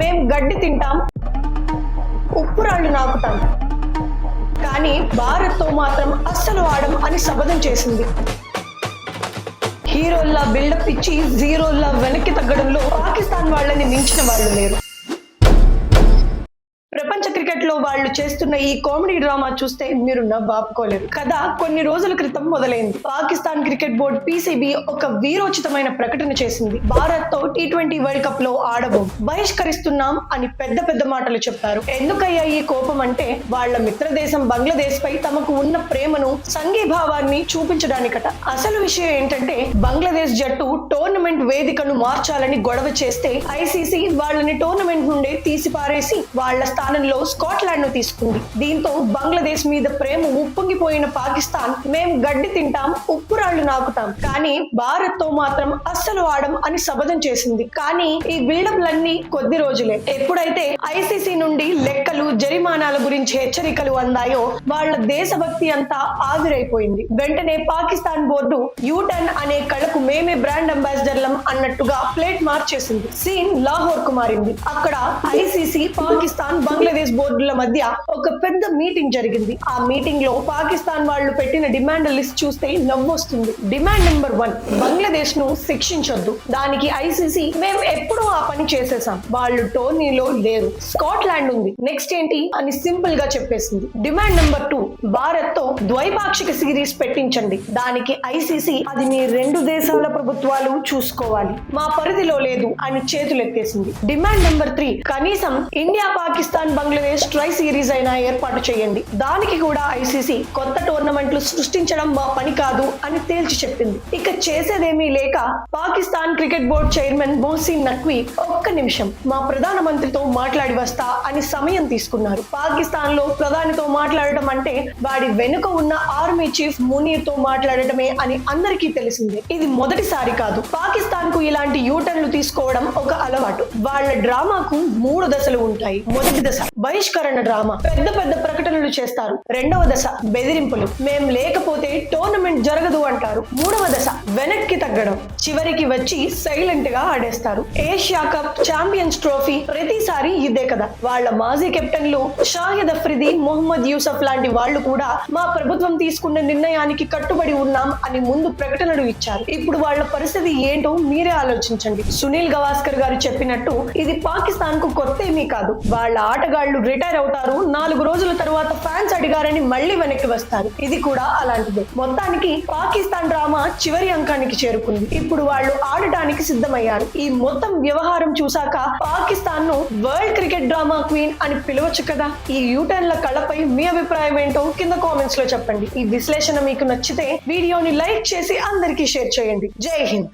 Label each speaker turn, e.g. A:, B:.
A: మేము గడ్డి తింటాం. ఉప్పు రాళ్ళు నాకుతాం. కానీ భారత్తో మాత్రం అస్సలు వాడం అని శపథం చేసింది. హీరోల్లా బిల్డప్ ఇచ్చి జీరోల్లా వెనక్కి తగ్గడంలో పాకిస్తాన్ వాళ్ళని మించిన వాళ్ళు లేరు. వాళ్ళు చేస్తున్న ఈ కామెడీ డ్రామా చూస్తే మీరు నవ్వాపుకోలేరు. కథ కొన్ని రోజుల క్రితం మొదలైంది. పాకిస్తాన్ క్రికెట్ బోర్డు పీసీబీ ఒక వీరోచితమైన ప్రకటన చేసింది. భారత్తో టీ ట్వంటీ వరల్డ్ కప్లో ఆడబోం బహిష్కరిస్తున్నాం అని పెద్ద పెద్ద మాటలు చెప్పారు. ఎందుకయ్యా ఈ కోపం అంటే వాళ్ళ మిత్ర దేశం బంగ్లాదేశ్ పై తమకు ఉన్న ప్రేమను సంఘీభావాన్ని చూపించడానికట. అసలు విషయం ఏంటంటే బంగ్లాదేశ్ జట్టు టోర్నమెంట్ వేదికను మార్చాలని గొడవ చేస్తే ఐసీసీ వాళ్ళని టోర్నమెంట్ నుండే తీసిపారేసి వాళ్ళ స్థానంలో స్కాట్లాండ్ నాగాలాండ్ను తీసుకుంది. దీంతో బంగ్లాదేశ్ మీద ప్రేమ ఉప్పొంగిపోయిన పాకిస్తాన్ మేము గడ్డి తింటాం ఉప్పు రాళ్ళు నాకుతాం కానీ భారత్తో మాత్రం అస్సలు వాడం అని శబదం చేసింది. కానీ ఈ బిల్డప్లన్నీ కొద్ది రోజులే. ఎప్పుడైతే ఐసీసీ నుండి లెక్కలు జరిమానాల గురించి హెచ్చరికలు అందాయో వాళ్ళ దేశభక్తి అంతా ఆవిరైపోయింది. వెంటనే పాకిస్తాన్ బోర్డు యూటర్న్ అనే కళకు మేమే బ్రాండ్ అంబాసిడర్లం అన్నట్టుగా ప్లేట్ మార్చేసింది. సీన్ లాహోర్కు మారింది. అక్కడ ఐసీసీ పాకిస్తాన్ బంగ్లాదేశ్ బోర్డుల మధ్య ఒక పెద్ద మీటింగ్ జరిగింది. ఆ మీటింగ్లో పాకిస్తాన్ వాళ్ళు పెట్టిన డిమాండ్ లిస్ట్ చూస్తే నవ్వొస్తుంది. డిమాండ్ నెంబర్ వన్ బంగ్లాదేశ్ను శిక్షించొద్దు. దానికి ఐసీసీ మేము ఎప్పుడూ ఆ పని చేసేసాం. వాళ్ళు టోర్నీలో లేరు. స్కాట్లాండ్ ఉంది. నెక్స్ట్ ఏంటి అని సింపుల్గా చెప్పేసింది. డిమాండ్ నెంబర్ టూ భారత్తో ద్వైపాక్షిక సిరీస్ పెట్టించండి. దానికి ఐసీసీ అది మీ రెండు దేశాల ప్రభుత్వాలు చూసుకోవాలి. మా పరిధిలో లేదు అని చేతులెత్తేసింది. డిమాండ్ నెంబర్ త్రీ కనీసం India Pakistan Bangladesh tri series అయినా ఏర్పాటు చేయండి. దానికి కూడా ఐసీసీ కొత్త టోర్నమెంట్లు సృష్టించడం మా పని కాదు అని తేల్చి చెప్పింది. ఇక చేసేదేమీ లేక Pakistan cricket board chairman Mohsin Naqvi ఒక్క నిమిషం మా ప్రధానమంత్రితో మాట్లాడి వస్తా అని సమయం తీసుకున్నారు. పాకిస్తాన్లో ప్రధానితో మాట్లాడటం అంటే వాడి వెనుక ఉన్న ఆర్మీ చీఫ్ మునీర్తో మాట్లాడటమే అని అందరికీ తెలిసిందే. ఇది మొదటిసారి కాదు. పాకిస్తాన్కు ఇలాంటి యూటర్న్లు తీసుకోవడం ఒక అలవాటు. వాళ్ళ డ్రామాకు మూడు దశలు ఉంటాయి. మొదటి దశ బహిష్కరణ డ్రామా. పెద్ద పెద్ద ప్రకటనలు చేస్తారు. రెండవ దశ బెదిరింపులు. మేం లేకపోతే టోర్నమెంట్ జరగదు అంటారు. మూడవ దశ వెనక్కి తగ్గడం. చివరికి వచ్చి సైలెంట్గా ఆడేస్తారు. ఏషియా కప్ ఛాంపియన్స్ ట్రోఫీ ప్రతిసారి ఇదే కదా. వాళ్ళ మాజీ కెప్టెన్లు షాహిద్ అఫ్రిది మొహమ్మద్ యూసఫ్ లాంటి వాళ్ళు కూడా మా ప్రభుత్వం తీసుకున్న నిర్ణయానికి కట్టుబడి ఉన్నాం అని ముందు ప్రకటనలు ఇచ్చారు. ఇప్పుడు వాళ్ళ పరిస్థితి ఏంటో మీరే ఆలోచించండి. సునీల్ గవాస్కర్ గారు చెప్పినట్టు ఇది పాకిస్తాన్కు కొత్త ఏమీ కాదు. వాళ్ళ ఆటగాళ్ళు రిటైర్ అవుతారు. నాలుగు రోజుల తర్వాత ఫ్యాన్స్ అడిగారని మళ్ళీ వెనక్కి వస్తారు. ఇది కూడా అలాంటిదే. మొత్తానికి పాకిస్తాన్ డ్రామా చివరి అంకానికి చేరుకుంది. ఇప్పుడు వాళ్ళు ఆడటానికి సిద్ధమయ్యారు. ఈ మొత్తం వ్యవహారం చూశాక పాకిస్తాన్ను వరల్డ్ క్రికెట్ డ్రామా క్వీన్ అని పిలవచ్చు కదా? ఈ యూటర్న్ల కళపై మీ అభిప్రాయం ఏంటో కింద కామెంట్స్లో చెప్పండి. ఈ విశ్లేషణ మీకు నచ్చితే వీడియోని లైక్ చేసి అందరికీ షేర్ చేయండి. జై హింద్.